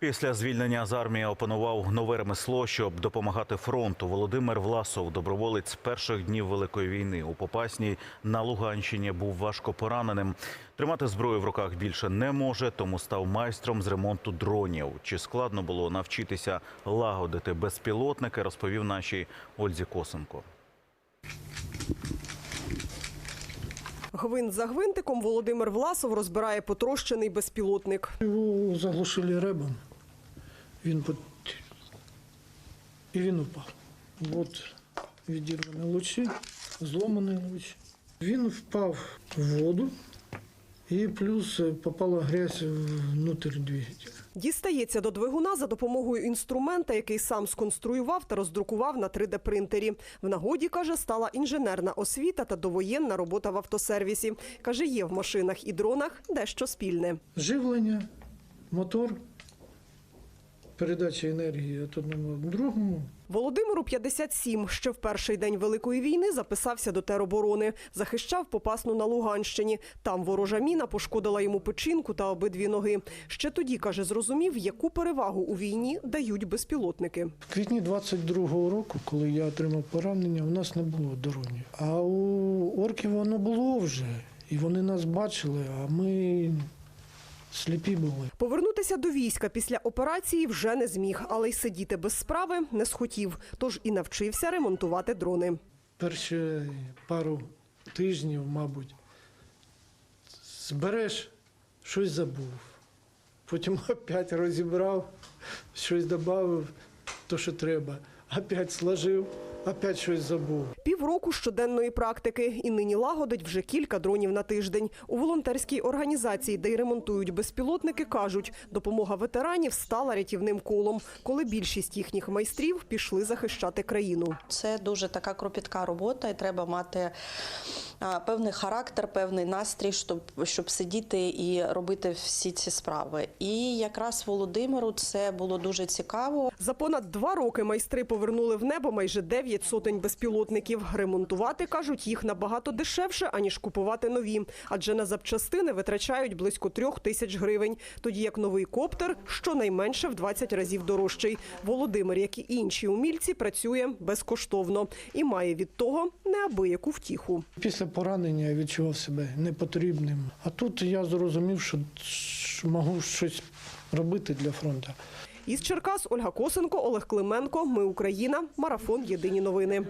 Після звільнення з армії опанував нове ремесло, щоб допомагати фронту. Володимир Власов, доброволець перших днів Великої війни. У Попасній на Луганщині був важко пораненим. Тримати зброю в руках більше не може, тому став майстром з ремонту дронів. Чи складно було навчитися лагодити безпілотники, розповів нашій Ользі Косенко. Гвинт за гвинтиком Володимир Власов розбирає потрощений безпілотник. Його заглушили ребом. Він пот... і він упав. От відірвані лучі, зломані лучі. Він впав в воду і плюс попала грязь внутрь двигателя. Дістається до двигуна за допомогою інструмента, який сам сконструював та роздрукував на 3D-принтері. В нагоді, каже, стала інженерна освіта та довоєнна робота в автосервісі. Каже, є в машинах і дронах дещо спільне. Живлення, мотор, передача енергії від одному до другому. Володимиру 57. Ще в перший день Великої війни записався до тероборони. Захищав Попасну на Луганщині. Там ворожа міна пошкодила йому печінку та обидві ноги. Ще тоді, каже, зрозумів, яку перевагу у війні дають безпілотники. В квітні 22-го року, коли я отримав поранення, у нас не було дронів. А у орків воно було вже. І вони нас бачили, а ми сліпі були. Повернутися до війська після операції вже не зміг, але й сидіти без справи не схотів. Тож і навчився ремонтувати дрони. Перші пару тижнів, мабуть, збереш, щось забув. Потім опять розібрав, щось додав, то, що треба. Опять сложив, опять щось забув. Півроку щоденної практики і нині лагодить вже кілька дронів на тиждень. У волонтерській організації, де й ремонтують безпілотники, кажуть, допомога ветеранів стала рятівним колом, коли більшість їхніх майстрів пішли захищати країну. Це дуже така кропітка робота, і треба мати певний характер, певний настрій, щоб, щоб сидіти і робити всі ці справи. І якраз Володимиру це було дуже цікаво. За понад два роки майстри повернули в небо майже 9 сотень безпілотників. Ремонтувати, кажуть, їх набагато дешевше, аніж купувати нові. Адже на запчастини витрачають близько трьох тисяч гривень. Тоді як новий коптер щонайменше в 20 разів дорожчий. Володимир, як і інші умільці, працює безкоштовно і має від того неабияку втіху. Після поранення я відчував себе непотрібним. А тут я зрозумів, що можу щось робити для фронту. Із Черкас Ольга Косенко, Олег Клименко. Ми Україна. Марафон. Єдині новини.